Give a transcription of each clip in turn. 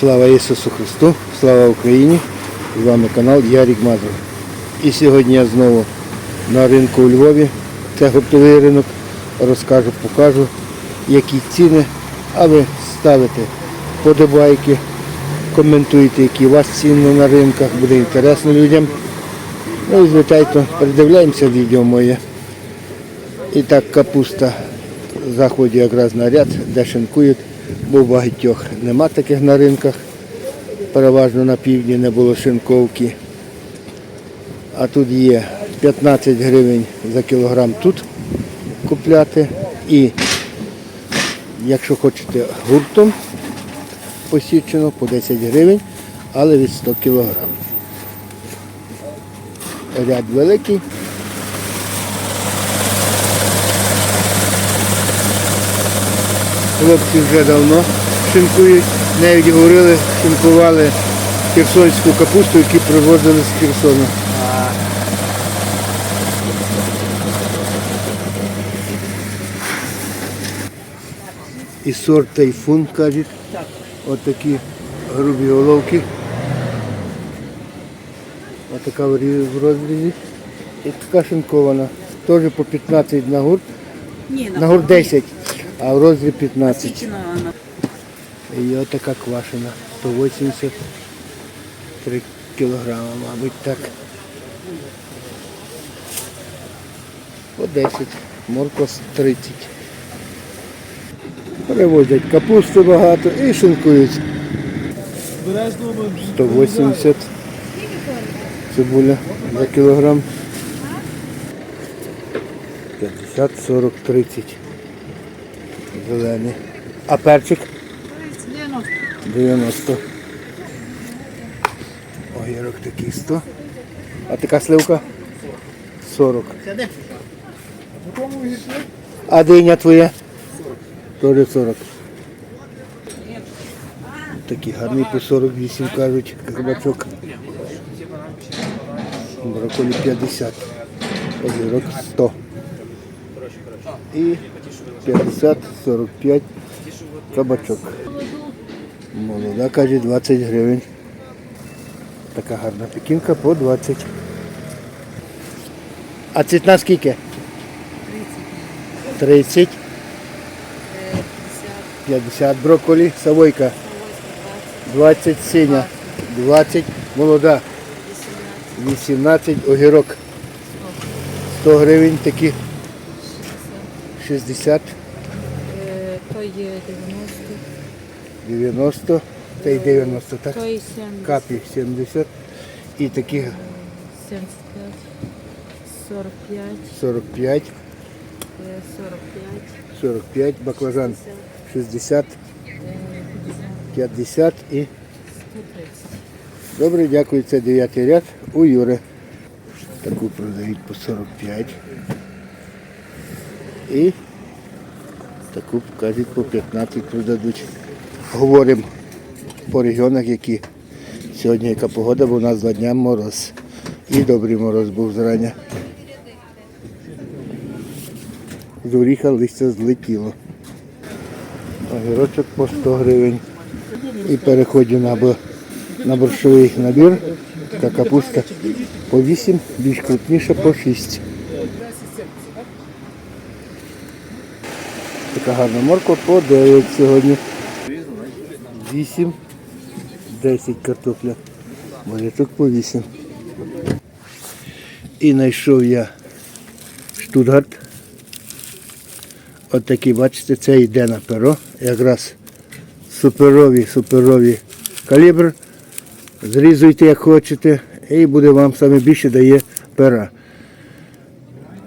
Слава Ісусу Христу, слава Україні! З вами канал Ярік Мазур. І сьогодні я знову на ринку у Львові. Це гуртовий ринок. Розкажу, покажу, які ціни, а ви ставите подобайки, коментуйте, які у вас ціни на ринках, буде інтересно людям. Ну і звичайно, передивляємося відео моє. І так капуста заходить якраз на ряд, де шинкують, бо в багатьох нема таких на ринках. Переважно на півдні не було шинковки. А тут є 15 гривень за кілограм тут купляти. І якщо хочете гуртом посічено по 10 гривень, але від 100 кілограм. Ряд великий. Хлопці вже давно шинкують. Навіть говорили, шинкували херсонську капусту, яку привозили з Херсону. І сорт тайфун, кажуть. Ось такі грубі головки. Ось така в розрізі. І така шинкована. Теж по 15 на гурт. На гурт 10, а в розріз 15. І ось така квашена. 183 кілограма, мабуть, так. По 10, морква 30. Перевозять капусту багато і шинкують. 180 цибуля за кілограм. 50, 40, 30. Зелений. А перчик? 90. Огірок такий 100. А така сливка? 40. А диня твоя? Теж 40. Такий гарний по 48 кажуть, кабачок. Брокколі 50. Огірок 100. І 50, 45 кабачок. Молода, каже, 20 гривень. Така гарна пекінка по 20. А цвітна скільки? 30. 50 брокколі, савойка. 20 синя. 20 молода. 18 огірок. 100 гривень такі. 60, Е, То є 90, 90, та й 90, так? то є 70, Капі 70 і такі 75, 45, 45, е, 45, 45, баклажан 60, е, 50, 50 і 130. добре, дякую, це 9 ряд. У Юри. Таку продають по 45. І таку кажуть по 15 продадуть. Говоримо по регіонах, які сьогодні яка погода, бо у нас два дня мороз. І добрий мороз був зрання. З оріха листя злетіло. Огірочок по 100 гривень. І переходжу на, на борщовий набір. Така капуста по 8, більш крупніша по 6. Така гарна морква по 9 сьогодні. 8, 10 картопля. Бурячок по 8. І знайшов я штутгарт. От такі, бачите, це йде на перо. Якраз суперові, суперові калібр. Зрізуйте як хочете, і буде вам саме більше дає пера.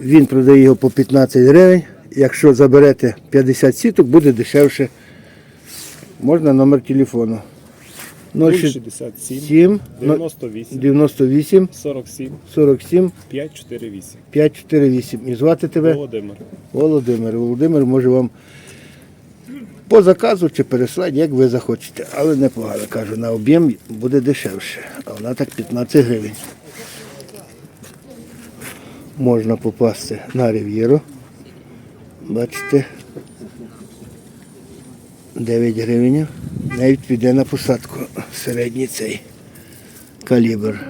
Він продає його по 15 гривень. Якщо заберете 50 сіток, буде дешевше. Можна номер телефону. 067 98 98 47 47 548. 548. І звати тебе Володимир. Володимир. Володимир може вам по заказу чи переслати, як ви захочете. Але непогано кажу, на об'єм буде дешевше. А вона так 15 гривень. Можна попасти на рив'єру. Бачите. 9 гривень Навіть піде на посадку середній цей калібр.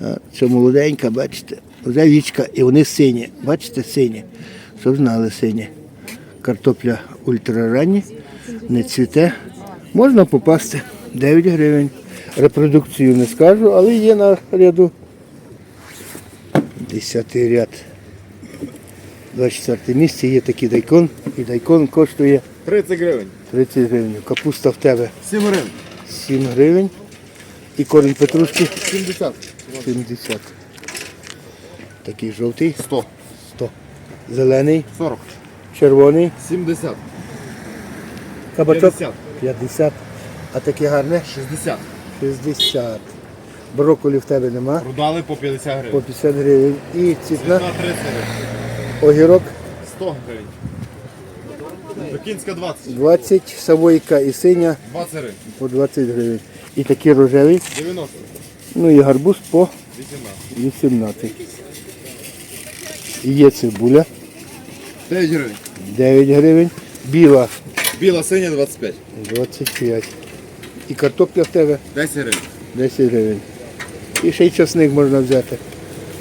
А, Це молоденька, бачите, вже вічка, і вони сині. Бачите, сині. Щоб знали сині. Картопля ультраранні, не цвіте. Можна попасти 9 гривень. Репродукцію не скажу, але є на ряду. Десятий ряд. 24 місце є такий дайкон, і дайкон коштує 30 гривень. 30 гривень. Капуста в тебе 7 гривень. 7 гривень. І корінь петрушки 70. 70. Такий жовтий 100. 100. Зелений, 40. червоний, 70. кабачок 50. 50. А таке гарне 60. 60. Брокколі в тебе нема. Продали по 50 гривень. По 50 гривень. І цвітна 30 гривень. Огірок 100 гривень. Докінська 20. 20, савойка і синя 20 гривень. по 20 гривень. І такий рожевий. 90. Ну і гарбуз по 18. 18. Є цибуля 9 гривень. 9 гривень. Біла Біла синя 25. 25. І картопля в тебе 10 гривень. 10 гривень. І ще й часник можна взяти.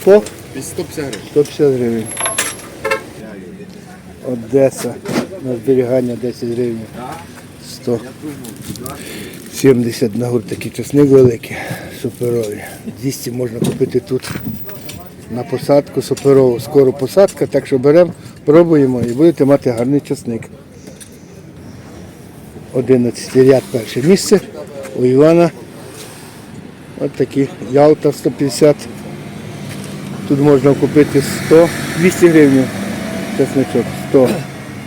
По 150 гривень. 150 гривень. Одеса. На зберігання 10 гривень. 100. 70 на гурт такий часник великий, суперовий. 200 можна купити тут на посадку суперову. Скоро посадка, так що беремо, пробуємо і будете мати гарний часник. 11 ряд перше місце у Івана. От такі Ялта 150. Тут можна купити 100, 200 гривень чесничок, 100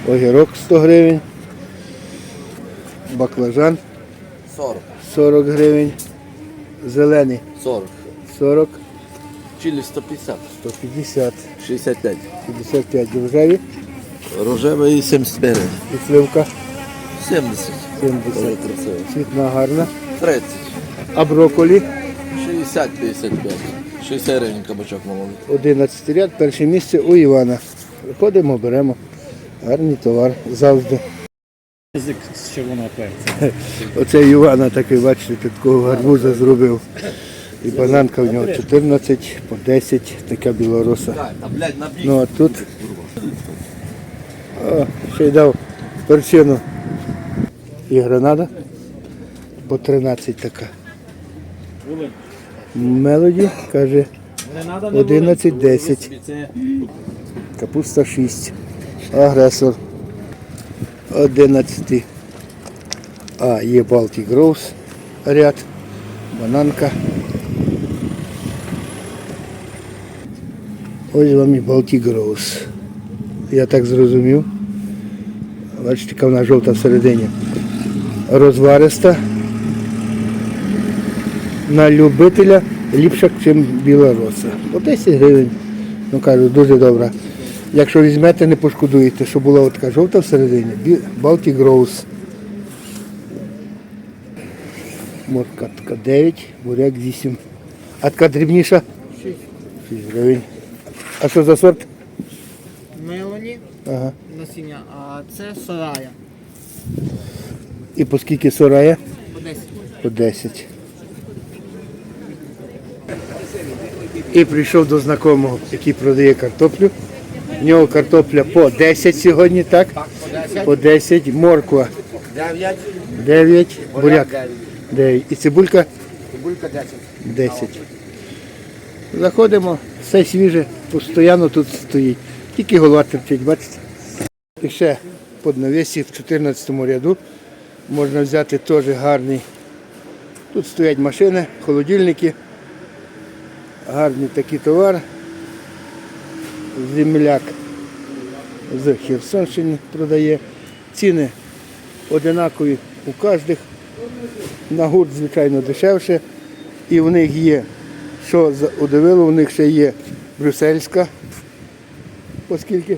огірок 100 гривень, баклажан 40, 40 гривень, зелений 40. 40, Чилі 150, 150, 65. 55 рожеві Рожевий 75 гривень. і сливка 70. 70. Дуже. Цвітна гарна. 30. А брокколі 60, 55. 60 гривень кабачок молодий. 11 ряд, перше місце у Івана. Приходимо, беремо. Гарний товар завжди. Язик з червоного перця. Оце Івана такий, бачите, такого гарбуза зробив. І бананка в нього 14 по 10, така білороса. Ну а тут о, ще й дав перчину і гранада по 13 така. Мелоді каже 11-10. Капуста 6. Агресор 11. А, є Baltic Rose ряд, бананка. Ось вам і Baltic Rose. Я так зрозумів. Бачите, яка вона жовта всередині. Розвариста. На любителя ліпша, ніж біла роса. По 10 гривень. Ну кажу, дуже добра. Якщо візьмете, не пошкодуєте, що була така жовта всередині. Baltic Rose. Морка така 9, буряк 8. А така дрібніша? 6 6 гривень. А що за сорт? Мелоні Ага. насіння, а це сарая. І по скільки сорая? По 10. По 10. І прийшов до знайомого, який продає картоплю. В нього картопля по 10 сьогодні, так? По 10. Морква 9. 9, буряк 9. 9. І цибулька Цибулька 10. 10. Заходимо, все свіже, постійно тут стоїть. Тільки голова терчить, бачите? І ще під навесі в 14 ряду можна взяти теж гарний. Тут стоять машини, холодильники. Гарний такий товар. Земляк з Херсонщини продає. Ціни одинакові у кожних. На гурт, звичайно, дешевше. І в них є, що за- удивило, у них ще є брюссельська. Оскільки?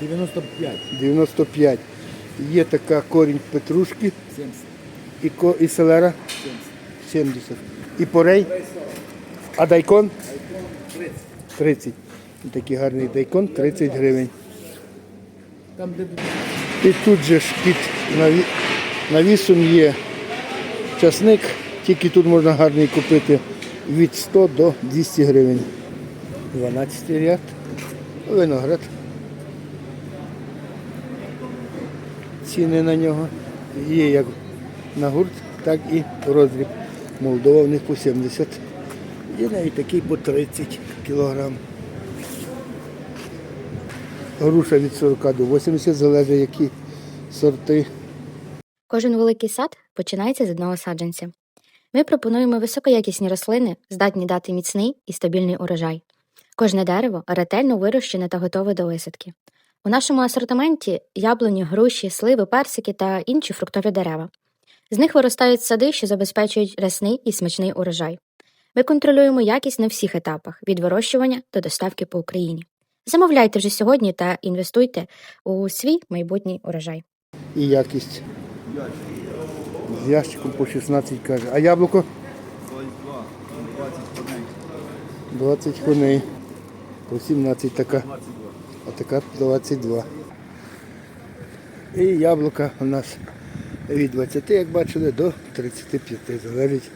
95. 95. Є така корінь петрушки. І, ко, і селера? 70. І порей? А дайкон? 30. І Такий гарний дайкон 30 гривень. І тут же ж під. Навісом є часник, тільки тут можна гарний купити від 100 до 200 гривень. 12 ряд. Виноград. Ціни на нього є як на гурт, так і в роздріб. Молдова в них по 70. Є навіть такий по 30 кілограм. Груша від 40 до 80, залежить які сорти. Кожен великий сад починається з одного саджанця. Ми пропонуємо високоякісні рослини, здатні дати міцний і стабільний урожай. Кожне дерево ретельно вирощене та готове до висадки. У нашому асортименті яблуні, груші, сливи, персики та інші фруктові дерева. З них виростають сади, що забезпечують рясний і смачний урожай. Ми контролюємо якість на всіх етапах від вирощування до доставки по Україні. Замовляйте вже сьогодні та інвестуйте у свій майбутній урожай. і якість. З ящиком по 16 каже. А яблуко? 20 коней. По 17 така. А така 22. І яблука у нас від 20, як бачили, до 35. Залежить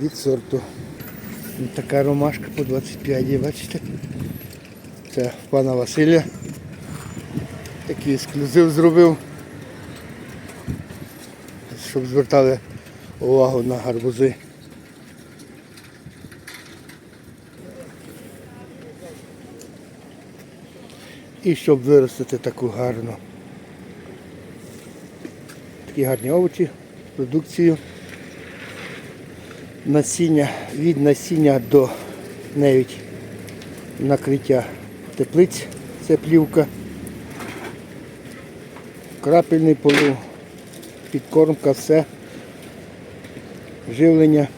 від сорту. Така ромашка по 25 є, бачите? Це пана Василя. Такий ексклюзив зробив щоб звертали увагу на гарбузи. І щоб виростити таку гарну. Такі гарні овочі, продукцію. Насіння, від насіння до навіть накриття теплиць, це плівка, крапельний полив, підкормка, все. Живлення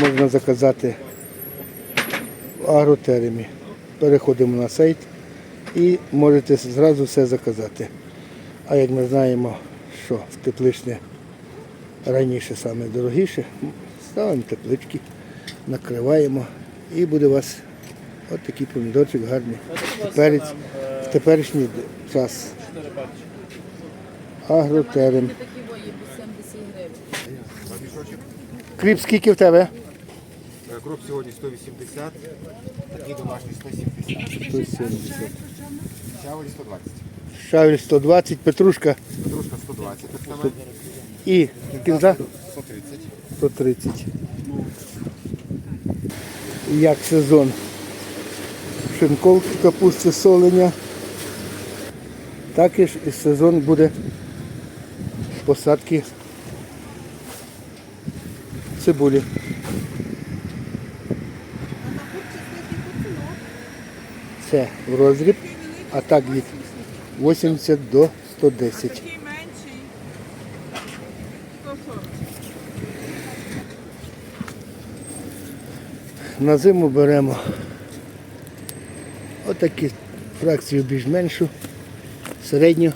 можна заказати в агротеремі. Переходимо на сайт і можете зразу все заказати. А як ми знаємо, що тепличне раніше саме дорогіше, ставимо теплички, накриваємо і буде вас от такий помідорчик гарний. Перець в теперішній час. Агротерем. Такі вої по 70 гривень. Кріп скільки в тебе? Кроп сьогодні 180, такий домашній 170. 170. Щавель 120. Шавель 120, петрушка Петрушка 120. І кінза 130. 130. Як сезон шинковки, капусти, солення. Так і ж і сезон буде посадки цибулі. Це в розріб, а так від 80 до 110. На зиму беремо отакі фракцію більш меншу, середню.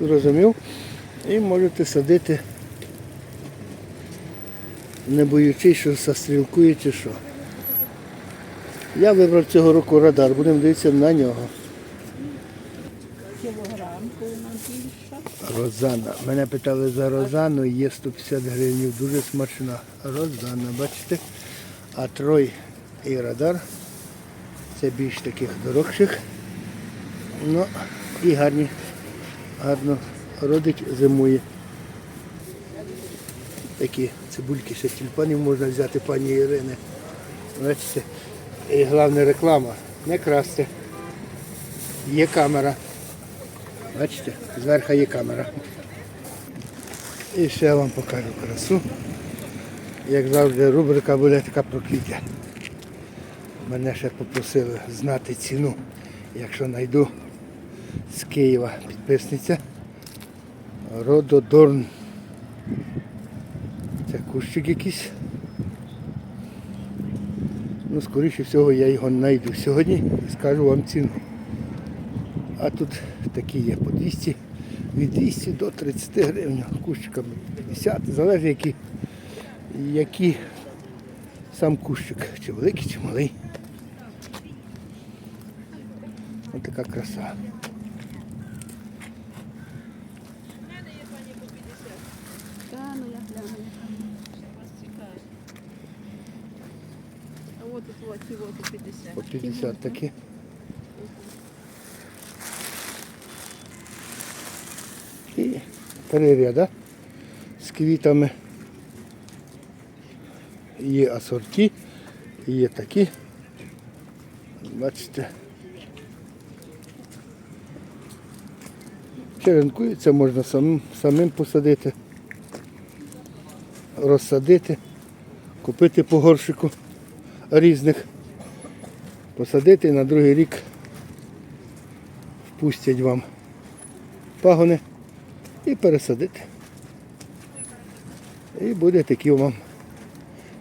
Зрозумів? І можете садити, не боючись, що застрілкує чи що. Я вибрав цього року радар, будемо дивитися на нього. Розана. Мене питали за Розану, є 150 гривень, дуже смачна. Розана, бачите? А трой і радар. Це більш таких дорогших. Ну і гарні. Гарно родить, зимує. Такі цибульки, ще тюльпанів можна взяти пані Ірини. Бачите? І головне реклама. Не красти. Є камера. Бачите, зверху є камера. І ще я вам покажу красу. Як завжди, рубрика буде така про квіти. Мене ще попросили знати ціну, якщо знайду з Києва підписниця. Рододорн. Це кущик якийсь. Ну, скоріше всього я його знайду сьогодні і скажу вам ціну. А тут такі є по 200, від 200 до 30 гривень, кущиками 50, залежить які, які сам кущик, чи великий, чи малий. Ось така краса. По 50 такі. І переряда с квітами. Є асорті, є такі. Бачите. Черенкується, можна самим, самим посадити, розсадити, купити по горщику різних посадити на другий рік впустять вам пагони і пересадити. І буде такий вам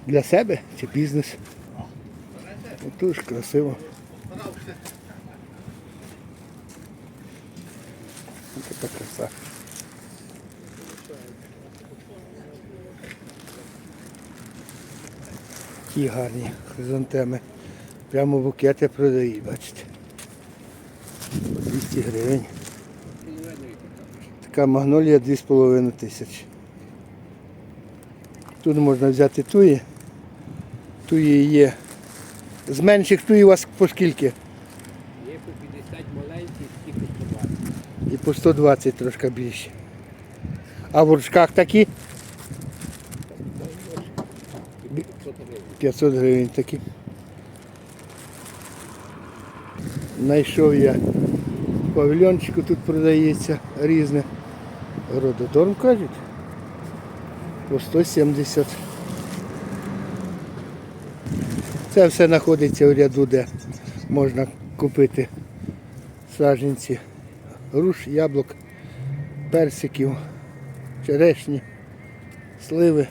для себе чи бізнес. Отож красиво. Ось така. Ті гарні хризантеми. Прямо букети продають, бачите. 200 гривень. Така магнолія 2,5 тисячі. Тут можна взяти туї. Туї є. З менших туї у вас по скільки? Є по 50 маленьких, тільки 120. І по 120 трошки більше. А в ручках такі? 500 гривень такі. Знайшов я в павільйончику, тут продається різне. Рододорм кажуть. По 170. Це все знаходиться в ряду, де можна купити саджанці груш, яблук, персиків, черешні, сливи,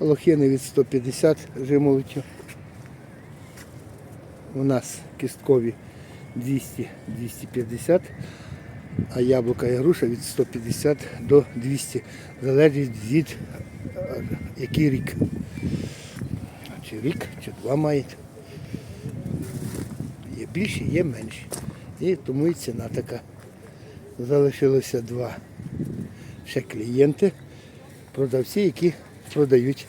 лохини від 150 жимолоттю. У нас кісткові 200-250, а яблука і груша від 150 до 200. Залежить від який рік. Чи рік, чи два мають. Є більші, є менші. І тому і ціна така. Залишилося два ще клієнти, продавці, які продають.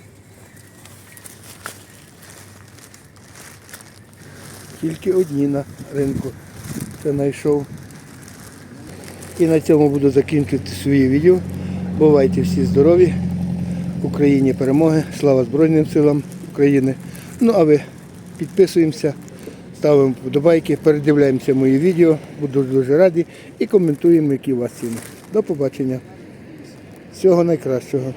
Тільки одні на ринку це знайшов. І на цьому буду закінчувати своє відео. Бувайте всі здорові. Україні перемоги. Слава Збройним силам України. Ну а ви підписуємося, ставимо вподобайки, передивляємося мої відео. Буду дуже раді і коментуємо, які у вас ціни. До побачення. Всього найкращого.